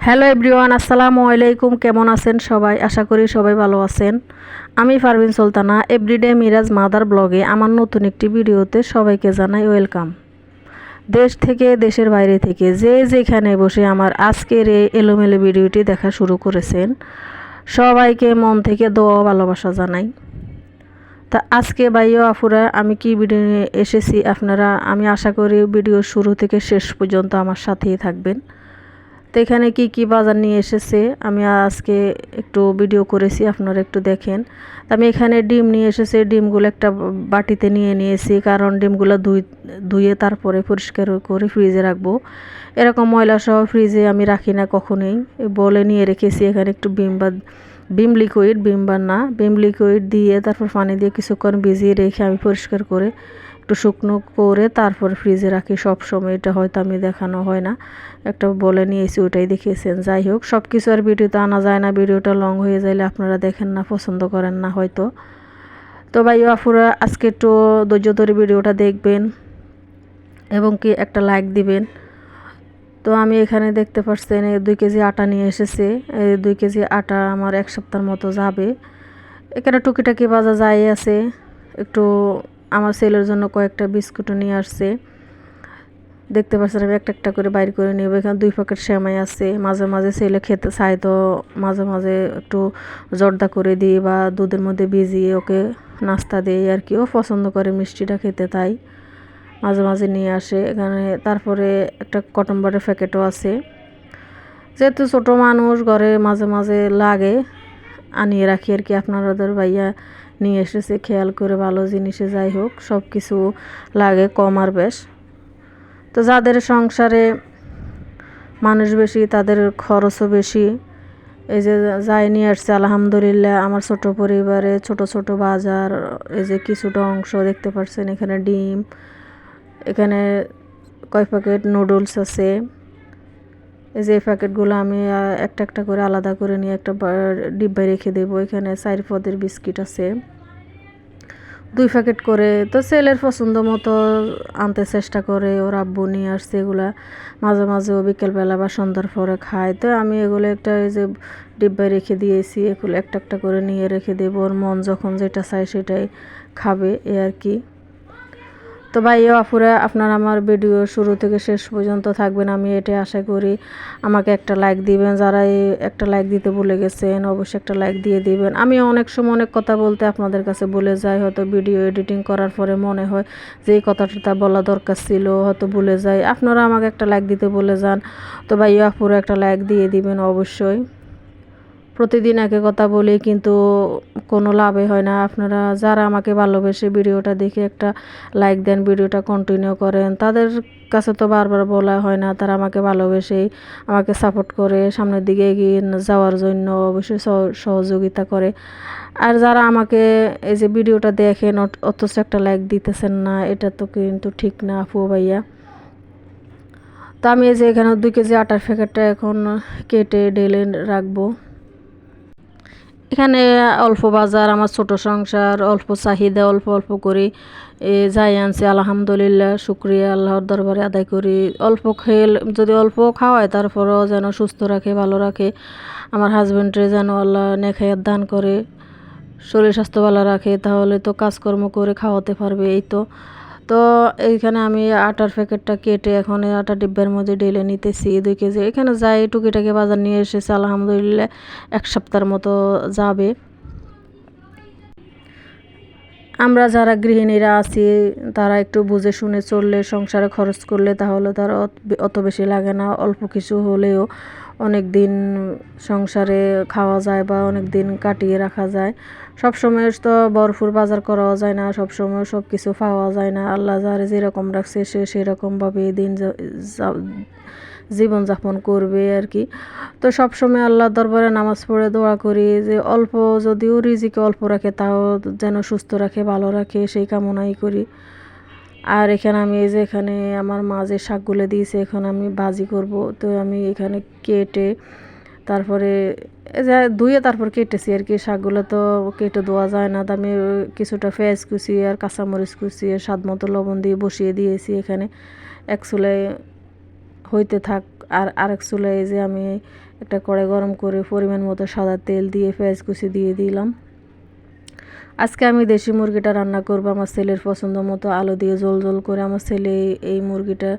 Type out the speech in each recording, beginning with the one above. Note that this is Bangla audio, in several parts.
হ্যালো এভরিওয়ান, আসসালামু আলাইকুম। কেমন আছেন সবাই? আশা করি সবাই ভালো আছেন। আমি পারভিন সুলতানা এভরিডে মিরাজ মাদার ব্লগে আমার নতুন একটি ভিডিওতে সবাইকে জানাই ওয়েলকাম। দেশ থেকে, দেশের বাইরে থেকে যে যেখানে বসে আমার আজকের এই এলোমেলো ভিডিওটি দেখা শুরু করেছেন, সবাইকে মন থেকে দোয়া ভালোবাসা জানাই। তা আজকে বাইও আফুরা, আমি কি ভিডিও নিয়ে এসেছি আপনারা, আমি আশা করি ভিডিও শুরু থেকে শেষ পর্যন্ত আমার সাথেই থাকবেন। তো এখানে কি কি বাজার নিয়ে এসেছে? আমি আজকে একটু ভিডিও করেছি, আপনারা একটু দেখেন। আমি এখানে ডিম নিয়ে এসেছি, ডিমগুলো একটা বাটিতে নিয়ে নিয়েছি, কারণ ডিমগুলো ধুই, ধুয়ে তারপরে পরিষ্কার করে ফ্রিজে রাখব। এরকম ময়লা সহ ফ্রিজে আমি রাখি না কখনোই। বলে নিয়ে রেখেছি, এখানে একটু বিম বা, বিম লিকুইড বিম বা না, বিম লিকুইড দিয়ে তারপর পানি দিয়ে কিছুক্ষণ ভিজিয়ে রেখে আমি পরিষ্কার করে একটু শুকনো করে তারপর ফ্রিজে রাখি। সব সময় এটা হয়তো আমি দেখানো হয় না। একটা বলে নিয়েছি, ওটাই দেখিয়েছেন। যাই হোক সব কিছু আর ভিডিওতে আনা যায় না। ভিডিওটা লং হয়ে যাইলে আপনারা দেখেন না, পছন্দ করেন না হয়তো। তো ভাই আফুরা আজকে একটু ধৈর্য ধরে ভিডিওটা দেখবেন এবং কি একটা লাইক দিবেন। তো আমি এখানে দেখতে পাচ্ছেন দুই কেজি আটা নিয়ে এসেছে। এই দুই কেজি আটা আমার এক সপ্তাহের মতো যাবে। এখানে টুকিটাকি বাজা যাই আছে। একটু আমার ছেলের জন্য কয়েকটা বিস্কুটও নিয়ে আসছে। দেখতে পাচ্ছেন, আমি একটা একটা করে বাইর করে নেব। এখানে দুই প্যাকেট সেমাই আছে। মাঝে মাঝে ছেলে খেতে চাই তো মাঝে মাঝে একটু জর্দা করে দিই বা দুধের মধ্যে ভিজিয়ে ওকে নাস্তা দিই আর কি। ও পছন্দ করে, মিষ্টিটা খেতে তাই। মাঝে মাঝে নিয়ে আসে। এখানে তারপরে একটা কটন বাটের প্যাকেটও আছে। যেহেতু ছোটো মানুষ, ঘরে মাঝে মাঝে লাগে, আনিয়ে রাখি আর কি। আপনাদের ভাইয়া নিয়ে এসেছে, খেয়াল করে ভালো জিনিসে যাই হোক সব কিছু লাগে কম আর বেশ। তো যাদের সংসারে মানুষ বেশি, তাদের খরচও বেশি। এই যে যাই নিয়ে আসছে, আলহামদুলিল্লাহ, আমার ছোট পরিবারে ছোট ছোট বাজার, এই যে কিছুটা অংশ দেখতে পাচ্ছেন এখানে ডিম, এখানে কয় প্যাকেট নুডলস আছে। এই যে এই প্যাকেটগুলো আমি একটা একটা করে আলাদা করে নিয়ে একটা ডিব্বায় রেখে দেবো। এখানে চার পদের বিস্কিট আছে। দুই প্যাকেট করে তো ছেলের পছন্দ মতো আনতে চেষ্টা করে, ওর আব্বু নিয়ে আসছে এগুলা। মাঝে মাঝে ও বিকেলবেলা বা সন্ধ্যার পরে খায়। তো আমি এগুলো একটা এই যে ডিব্বায় রেখে দিয়েছি, এগুলো একটা একটা করে নিয়ে রেখে দেবো। ওর মন যখন যেটা চায় সেটাই খাবে, এ আর কি। তো ভাই আপুরা আপনার আমার ভিডিও শুরু থেকে শেষ পর্যন্ত থাকবেন, আমি এটাই আশা করি। আমাকে একটা লাইক দিবেন, যারা একটা লাইক দিতে ভুলে গেছেন, অবশ্যই একটা লাইক দিয়ে দিবেন। আমি অনেক সময় অনেক কথা বলতে আপনাদের কাছে বলে যাই, হয়তো ভিডিও এডিটিং করার পরে মনে হয় যে এই কথাটা বলা দরকার ছিল, হয়তো ভুলে যাই। আপনারা আমাকে একটা লাইক দিতে বলে যান। তো ভাই আপুরা একটা লাইক দিয়ে দিবেন অবশ্যই। প্রতিদিন একে কথা বলি, কিন্তু কোনো লাভে হয় না। আপনারা যারা আমাকে ভালোবেসে ভিডিওটা দেখে একটা লাইক দেন, ভিডিওটা কন্টিনিউ করেন, তাদের কাছে তো বারবার বলা হয় না, তারা আমাকে ভালোবেসেই আমাকে সাপোর্ট করে, সামনের দিকে এগিয়ে যাওয়ার জন্য অবশ্যই সহযোগিতা করে। আর যারা আমাকে এই যে ভিডিওটা দেখেন অথচ একটা লাইক দিতেছেন না, এটা তো কিন্তু ঠিক না, আপু ভাইয়া। তো আমি এই যে এখানে দুই কেজি আটার প্যাকেটটা এখন কেটে ডেলে রাখব। এখানে অল্প বাজার, আমার ছোট সংসার, অল্প চাহিদা, অল্প অল্প করি। যাই আনছি, আলহামদুলিল্লাহ, শুক্রিয়া, আল্লাহর দরবারে আদায় করি। অল্প খেল, যদি অল্প খাওয়ায়, তারপরও যেন সুস্থ রাখে, ভালো রাখে। আমার হাজব্যান্ডে যেন আল্লাহ নেখায়াত দান করে, শরীর স্বাস্থ্য ভালো রাখে, তাহলে তো কাজকর্ম করে খাওয়াতে পারবে, এই তো। তো এইখানে আমি আটার প্যাকেটটা কেটে এখন এই আটা ডিব্বার মধ্যে ঢেলে নিতেছি দুই কেজি। এখানে যাই টুকিটাকে বাজার নিয়ে এসেছে, আলহামদুলিল্লাহ এক সপ্তাহের মতো যাবে। আমরা যারা গৃহিণীরা আছি, তারা একটু বুঝে শুনে চললে, সংসারে খরচ করলে তাহলে তার অত বেশি লাগে না, অল্প কিছু হলেও। অনেক দিন সংসারে খাওয়া যায় বা অনেক দিন কাটিয়ে রাখা যায়। সব সময় তো বরফুর বাজার করাও যায় না, সব সময় সব কিছু পাওয়া যায় না। আল্লাহ যারে যেরকম রাখছে সে সেরকমভাবে দিন জীবনযাপন করবে আর কি। তো সব সময় আল্লাহ দরবারে নামাজ পড়ে দোয়া করি যে অল্প যদিও রিজিকে অল্প রাখে, তাও যেন সুস্থ রাখে, ভালো রাখে, সেই কামনাই করি। আর এখানে আমি এই যে এখানে আমার মা যে শাকগুলো দিয়েছে, এখন আমি ভাজি করব। তো আমি এখানে কেটে তারপরে ধুয়ে তারপর কেটেছি আর কি। শাকগুলো তো কেটে দেওয়া যায় না। আমি কিছুটা পেঁয়াজ কুচিয়ে আর কাঁচামরিচ কুচিয়ে স্বাদ মতো লবণ দিয়ে বসিয়ে দিয়েছি এখানে। এক চুলায় হইতে থাক। আর আরেক চুলায় যে আমি একটা কড়াই গরম করে পরিমাণ মতো সাদা তেল দিয়ে পেঁয়াজ কুচি দিয়ে দিলাম। আজকে আমি দেশি মুরগিটা রান্না করব, আমার ছেলের পছন্দ মতো আলু দিয়ে জল জল করে। আমার ছেলে এই মুরগিটা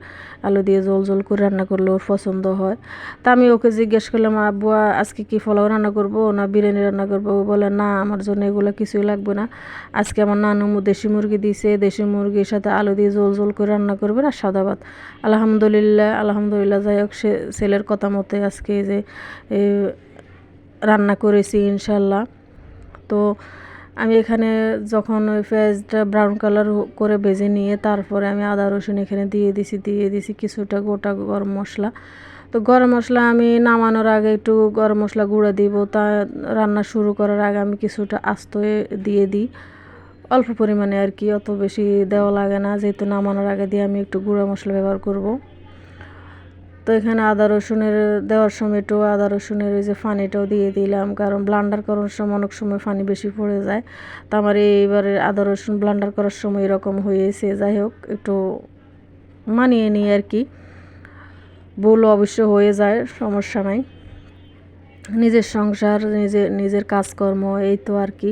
আলু দিয়ে জল জল করে রান্না করলে ওর পছন্দ হয়। তা আমি ওকে জিজ্ঞেস করলাম, আব্বু, আজকে কি ফলাও রান্না করব না বিরিয়ানি রান্না করব? ও বলে, না, আমার জন্য এগুলো কিছুই লাগবে না। আজকে আমার নানু দেশি মুরগি দিয়েছে দেশি মুরগির সাথে আলু দিয়ে জল জল করে রান্না করবে না সাদা ভাত? আলহামদুলিল্লাহ আলহামদুলিল্লাহ, যাই হোক, সে ছেলের কথা মতে আজকে যে রান্না করেছি ইনশাল্লাহ তো আমি এখানে যখন ওই পেঁয়াজটা ব্রাউন কালার করে ভেজে নিয়ে তারপরে আমি আদা রসুন এখানে দিয়ে দিছি দিয়ে দিছি কিছুটা গোটা গরম মশলা। তো গরম মশলা আমি নামানোর আগে একটু গরম মশলা গুঁড়ো দিব, তা রান্না শুরু করার আগে আমি কিছুটা আস্ত দিয়ে দিই। অল্প পরিমাণে আর কি, অত বেশি দেওয়া লাগে না, যেহেতু নামানোর আগে দিয়ে আমি একটু গুঁড়ো মশলা ব্যবহার করব। তো এখানে আদা রসুনের দেওয়ার সময় একটু আদা রসুনের ওই যে ফানিটাও দিয়ে দিলাম, কারণ ব্লান্ডার করার সময় অনেক সময় ফানি বেশি পড়ে যায়। তো আমার এইবারে আদা রসুন ব্লান্ডার করার সময় এরকম হয়েছে, যাই হোক, একটু মানিয়ে নিই আর কি। ভুল অবশ্য হয়ে যায়, সমস্যা নাই। নিজের সংসার নিজের নিজের কাজকর্ম, এই তো আর কি।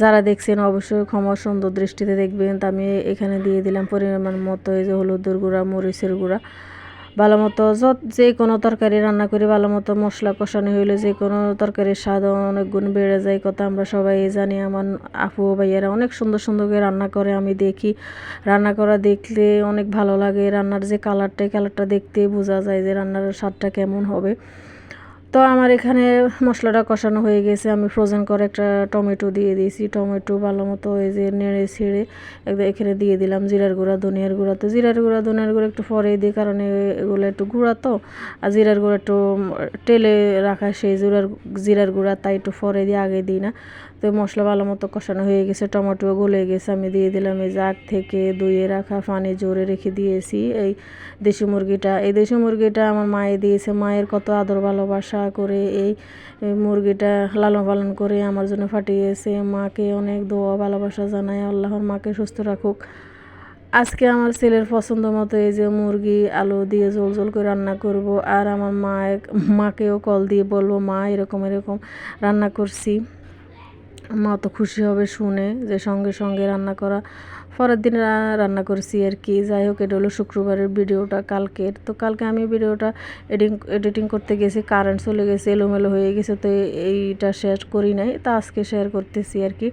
যারা দেখছেন অবশ্যই ক্ষমা সুন্দর দৃষ্টিতে দেখবেন। তা আমি এখানে দিয়ে দিলাম পরিমাণ মতো এই যে হলুদের গুঁড়া, মরিচের গুঁড়া। ভালো মতো যত যে কোনো তরকারি রান্না করি ভালো মতো মশলা কষানো হইলে যে কোনো তরকারির স্বাদ অনেক গুণ বেড়ে যায়। কথা আমরা সবাই জানি, আমার আপু ভাইয়েরা অনেক সুন্দর সুন্দর করে রান্না করে, আমি দেখি। রান্না করা দেখলে অনেক ভালো লাগে, রান্নার যে কালারটা কালারটা দেখতে বোঝা যায় যে রান্নার স্বাদটা কেমন হবে। তো আমার এখানে মশলাটা কষানো হয়ে গেছে। আমি ফ্রোজেন করে একটা টমেটো দিয়ে দিয়েছি। টমেটো ভালো মতো এই যে নেড়ে ছেড়ে একদম এখানে দিয়ে দিলাম জিরার গুঁড়া, ধনিয়ার গুঁড়া। তো জিরার গুঁড়া, ধনিয়ার গুঁড়া একটু পরে দিই কারণ এগুলো একটু গুঁড়া তো। আর জিরার গুঁড়া একটু টেলে রাখা সেই জিরার জিরার গুঁড়া তাই একটু পরে দিয়ে আগে দিই না। তো মশলা ভালো মতো কষানো হয়ে গেছে টমেটো গলে গেছে। আমি দিয়ে দিলাম এই জাগ থেকে ধুয়ে রাখা পানি জোরে রেখে দিয়েছি। এই দেশি মুরগিটা, এই দেশি মুরগিটা আমার মায়ে দিয়েছে। মায়ের কত আদর ভালোবাসা করে এই মুরগিটা লালন পালন করে আমার জন্য ফাটিয়েছে। মাকে অনেক দোয়া, ভালোবাসা জানায় আল্লাহর মাকে সুস্থ রাখুক। আজকে আমার ছেলের পছন্দ মতো এই যে মুরগি, আলু দিয়ে জল জল করে রান্না করব। আর আমার মা মাকেও কল দিয়ে বলব, মা, এরকম এরকম রান্না করছি। মা তো খুশি হবে শুনে যে সঙ্গে সঙ্গে রান্না করা, পরের দিন রান্না করেছি আর কি। যাই হোক, এটা হলো শুক্রবারের ভিডিওটা কালকের। তো কালকে আমি ভিডিওটা এডিং, এডিটিং করতে গেছি কারেন্ট চলে গেছে, এলোমেলো হয়ে গেছে, তো এইটা শেয়ার করি নাই, তা আজকে শেয়ার করতেছি আর কি।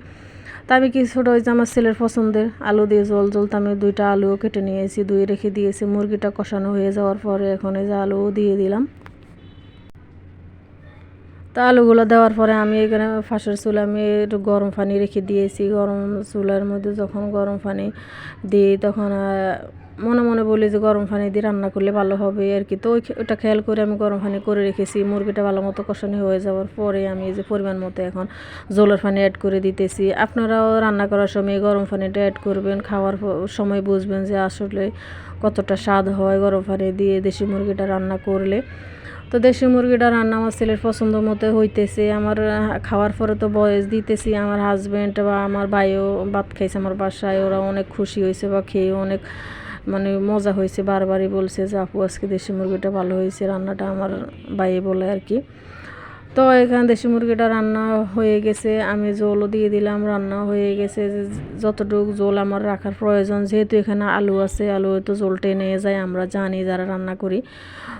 তা আমি কিছুটা ওই যে আমার ছেলের পছন্দের আলু দিয়ে জল জলতে আমি দুইটা আলুও কেটে নিয়েছি দুই রেখে দিয়েছি, মুরগিটা কষানো হয়ে যাওয়ার পরে এখন এই যে আলুও দিয়ে দিলাম। তা আলুগুলো দেওয়ার পরে আমি এখানে ফাঁসের চুল আমি একটু গরম পানি রেখে দিয়েছি। গরম চুলার মধ্যে যখন গরম পানি দিই তখন মনে মনে বলি যে গরম পানি দিয়ে রান্না করলে ভালো হবে আর কি। তো ওইটা খেয়াল করে আমি গরম পানি করে রেখেছি। মুরগিটা ভালো মতো কষানি হয়ে যাওয়ার পরে আমি যে পরিমাণ মতো এখন জলের পানি অ্যাড করে দিতেছি। আপনারাও রান্না করার সময় গরম পানিটা অ্যাড করবেন। খাওয়ার সময় বুঝবেন যে আসলে কতটা স্বাদ হয় গরম পানি দিয়ে দেশি মুরগিটা রান্না করলে। তো দেশি মুরগিটা রান্না আমার ছেলের পছন্দ মতো হইতেছে। আমার খাওয়ার পরে তো বয়স দিতেছি, আমার হাজব্যান্ড বা আমার ভাইও ভাত খাইছে আমার বাসায়, ওরা অনেক খুশি হয়েছে বা খেয়ে অনেক মানে মজা হয়েছে বারবারই বলছে যে, আপু, আজকে দেশি মুরগিটা ভালো হয়েছে রান্নাটা আমার ভাইয়ে বলে আর কি তো এখানে দেশি মুরগিটা রান্না হয়ে গেছে, আমি জলও দিয়ে দিলাম, রান্না হয়ে গেছে। যতটুকু জল আমার রাখার প্রয়োজন, যেহেতু এখানে আলু আছে, আলু তো জল টেনে যায়, আমরা জানি যারা রান্না করি।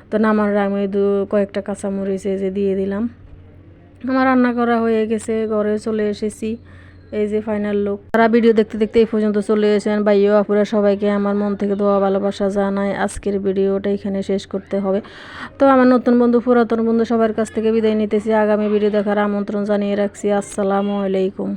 তো নামার আমি দু, কয়েকটা কাঁচামরিচ যে দিয়ে দিলাম। আমার রান্না করা হয়ে গেছে, ঘরে চলে এসেছি। এই যে ফাইনাল লুক তারা ভিডিও দেখতে দেখতে এই পর্যন্ত চলে এসেছেন, ভাইও, আপুরা সবাইকে আমার মন থেকে দোয়া, ভালোবাসা জানায় আজকের ভিডিওটা এখানে শেষ করতে হবে। তো আমার নতুন বন্ধু, পুরাতন বন্ধু সবার কাছ থেকে বিদায় নিতেছি। আগামী ভিডিও দেখার আমন্ত্রণ জানিয়ে রাখছি। আসসালামু আলাইকুম।